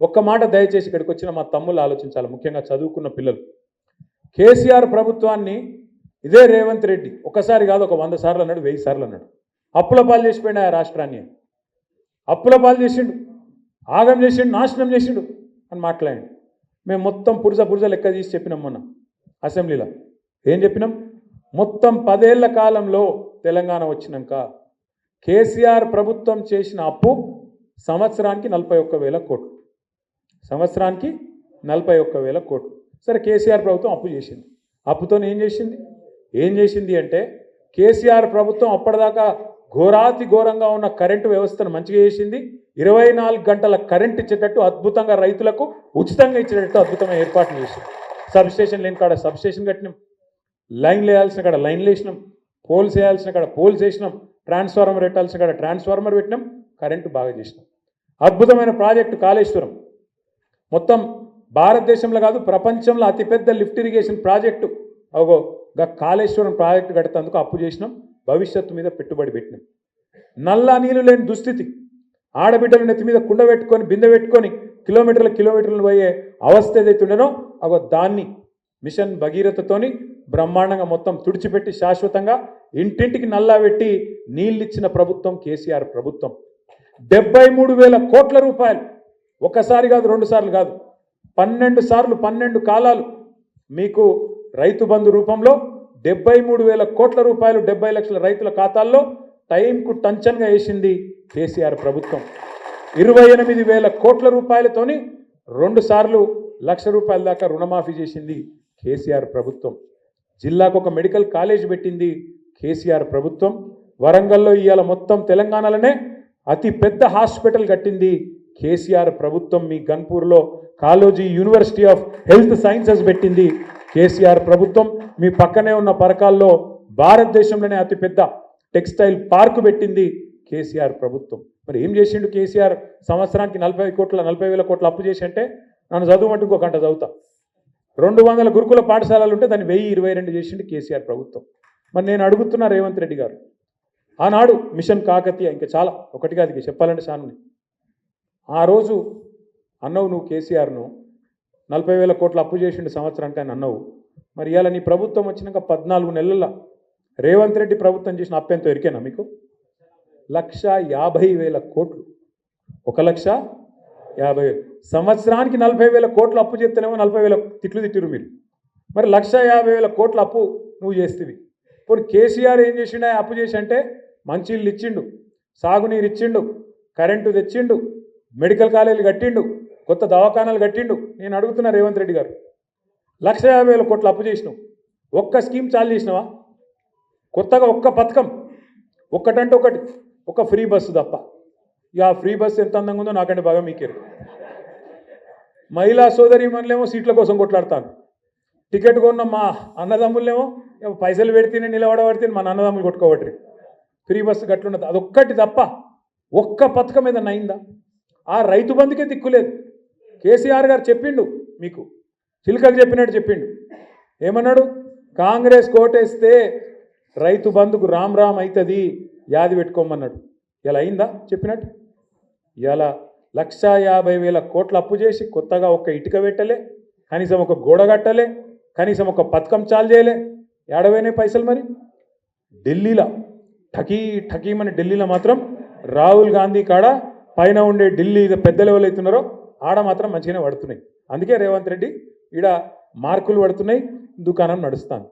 ఒక్క మాట దయచేసి ఇక్కడికి వచ్చిన మా తమ్ముళ్ళు ఆలోచించాలి ముఖ్యంగా చదువుకున్న పిల్లలు. కేసీఆర్ ప్రభుత్వాన్ని ఇదే రేవంత్ రెడ్డి ఒకసారి కాదు ఒక వంద సార్లు అన్నాడు వెయ్యి సార్లు అన్నాడు. అప్పుల పాలు చేసిపోయిన ఆ రాష్ట్రాన్ని. అప్పుల పాలు చేసిండు ఆగం చేసిండు నాశనం చేసిండు అని మాట్లాడండి. మేము మొత్తం పురుజ పురుజ లెక్క తీసి చెప్పినాం మొన్న అసెంబ్లీలో. ఏం చెప్పినాం? మొత్తం పదేళ్ళ కాలంలో తెలంగాణ వచ్చినాక కేసీఆర్ ప్రభుత్వం చేసిన అప్పు సంవత్సరానికి నలభై ఒక్క వేల కోట్లు. సంవత్సరానికి నలభై ఒక్క వేల కోట్లు. సరే కేసీఆర్ ప్రభుత్వం అప్పు చేసింది. అప్పుతో ఏం చేసింది? ఏం చేసింది అంటే కేసీఆర్ ప్రభుత్వం అప్పటిదాకా ఘోరాతి ఘోరంగా ఉన్న కరెంటు వ్యవస్థను మంచిగా చేసింది. ఇరవై నాలుగు గంటల కరెంట్ ఇచ్చేటట్టు అద్భుతంగా రైతులకు ఉచితంగా ఇచ్చేటట్టు అద్భుతమైన ఏర్పాట్లు చేసింది. సబ్స్టేషన్ లేని కాడ సబ్ స్టేషన్ కట్టినాం. లైన్లు వేయాల్సిన కాడ లైన్లు వేసినాం. పోల్స్ వేయాల్సిన కాడ పోల్స్ వేసినాం. ట్రాన్స్ఫార్మర్ పెట్టాల్సిన కాడ ట్రాన్స్ఫార్మర్ పెట్టినాం. కరెంటు బాగా చేసినాం. అద్భుతమైన ప్రాజెక్టు కాళేశ్వరం. మొత్తం భారతదేశంలో కాదు ప్రపంచంలో అతిపెద్ద లిఫ్ట్ ఇరిగేషన్ ప్రాజెక్టు. అగో కాళేశ్వరం ప్రాజెక్టు కడతందుకు అప్పు చేసినాం భవిష్యత్తు మీద పెట్టుబడి పెట్టినాం. నల్ల నీళ్ళు లేని దుస్థితి. ఆడబిడ్డల నెత్తి మీద కుండ పెట్టుకొని బిందె పెట్టుకొని కిలోమీటర్ల కిలోమీటర్లు పోయే అవస్థ ఏదైతే ఉండేనో అగో దాన్ని మిషన్ భగీరథతోని బ్రహ్మాండంగా మొత్తం తుడిచిపెట్టి శాశ్వతంగా ఇంటింటికి నల్లా పెట్టి నీళ్ళిచ్చిన ప్రభుత్వం కేసీఆర్ ప్రభుత్వం. డెబ్బై మూడు వేల కోట్ల రూపాయలు ఒకసారి కాదు రెండు సార్లు కాదు. పన్నెండు సార్లు పన్నెండు కాలాలు మీకు రైతు బంధు రూపంలో డెబ్బై మూడు వేల కోట్ల రూపాయలు డెబ్బై లక్షల రైతుల ఖాతాల్లో టైంకు టంచన్గా వేసింది కేసీఆర్ ప్రభుత్వం. ఇరవై ఎనిమిది వేల కోట్ల రూపాయలతోని రెండు సార్లు లక్ష రూపాయల దాకా రుణమాఫీ చేసింది కేసీఆర్ ప్రభుత్వం. జిల్లాకు ఒక మెడికల్ కాలేజ్ పెట్టింది కేసీఆర్ ప్రభుత్వం. వరంగల్లో ఇవాళ మొత్తం తెలంగాణలోనే అతి పెద్ద హాస్పిటల్ కట్టింది కేసీఆర్ ప్రభుత్వం మీ గన్పూర్లో Kaloji university of health sciences పెట్టింది. కేసీఆర్ ప్రభుత్వం మీ పక్కనే ఉన్న పరకాల్లో భారతదేశంలోనే అతిపెద్ద టెక్స్టైల్ పార్కు పెట్టింది కేసీఆర్ ప్రభుత్వం. మరి ఏం చేసిండు కేసీఆర్? సంవత్సరానికి నలభై కోట్ల నలభై వేల కోట్ల అప్పు చేసి అంటే నన్ను చదువుమంటూ ఇంకో గంట చదువుతా. రెండు వందల గురుకుల పాఠశాలలు ఉంటే దాన్ని వెయ్యి ఇరవై రెండు చేసిండు కేసీఆర్ ప్రభుత్వం. మరి నేను అడుగుతున్నా రేవంత్ రెడ్డి గారు ఆనాడు మిషన్ కాకతీయ ఇంకా చాలా ఒకటి కాదు చెప్పాలంటే సానుని ఆ రోజు అన్నవు నువ్వు కేసీఆర్ను. నలభై వేల కోట్ల అప్పు చేసిండు సంవత్సరానికి అని అన్నవు. మరి ఇవాళ నీ ప్రభుత్వం వచ్చినాక పద్నాలుగు నెలల రేవంత్ రెడ్డి ప్రభుత్వం చేసిన అప్పు ఎరికేనా మీకు? లక్ష యాభై వేల కోట్లు. ఒక లక్ష యాభై వేలు. సంవత్సరానికి నలభై వేల కోట్లు అప్పు చేస్తేనేమో నలభై వేల తిట్లు తిట్టిరు మీరు. మరి లక్ష యాభై వేల కోట్ల అప్పు నువ్వు చేస్తేవి. ఇప్పుడు కేసీఆర్ ఏం చేసిండు? అప్పు చేసి అంటే మంచిళ్ళు ఇచ్చిండు సాగునీరు ఇచ్చిండు కరెంటు తెచ్చిండు మెడికల్ కాలేజీలు కట్టిండు కొత్త దవాఖానాలు కట్టిండు. నేను అడుగుతున్నా రేవంత్ రెడ్డి గారు లక్ష యాభై వేల కోట్ల అప్పు చేసినావు. ఒక్క స్కీమ్ చాలు చేసినావా? కొత్తగా ఒక్క పథకం ఒక్కటంటే ఒకటి ఒక ఫ్రీ బస్సు తప్ప. ఇక ఆ ఫ్రీ బస్సు ఎంత అందంగా ఉందో నాకంటే బాగా మీకేరు. మహిళా సోదరి మనలేమో సీట్ల కోసం కొట్లాడతాను. టికెట్ కొన్న మా అన్నదమ్ములేమో ఏమో పైసలు పెడితేనే నిలబడబడితే మన అన్నదమ్ములు కొట్టుకోబట్టి ఫ్రీ బస్సు గట్లున్నది అదొక్కటి తప్ప ఒక్క పథకం ఏదన్నా అయిందా? ఆ రైతు బంధుకే దిక్కులేదు కేసీఆర్ గారు చెప్పిండు మీకు. చిలుకకు చెప్పినట్టు చెప్పిండు. ఏమన్నాడు? కాంగ్రెస్ కోటేస్తే రైతు బంధుకు రామ్ రామ్ అవుతుంది యాది పెట్టుకోమన్నాడు. ఇలా అయిందా చెప్పినట్టు? ఇలా లక్ష యాభై వేల కోట్లు అప్పు చేసి కొత్తగా ఒక ఇటుక పెట్టలే కనీసం ఒక గోడ కట్టలే కనీసం ఒక పథకం చాలు చేయలే. ఏడవైనాయి పైసలు మరి? ఢిల్లీలో ఠకీ ఠకీమని ఢిల్లీలో మాత్రం రాహుల్ గాంధీ కాడ పైన ఉండే ఢిల్లీ పెద్ద లెవెల్ అవుతున్నారో ఆడ మాత్రం మంచిగానే పడుతున్నాయి. అందుకే రేవంత్ రెడ్డి ఈడ మార్కులు పడుతున్నాయి దుకాణం నడుస్తాను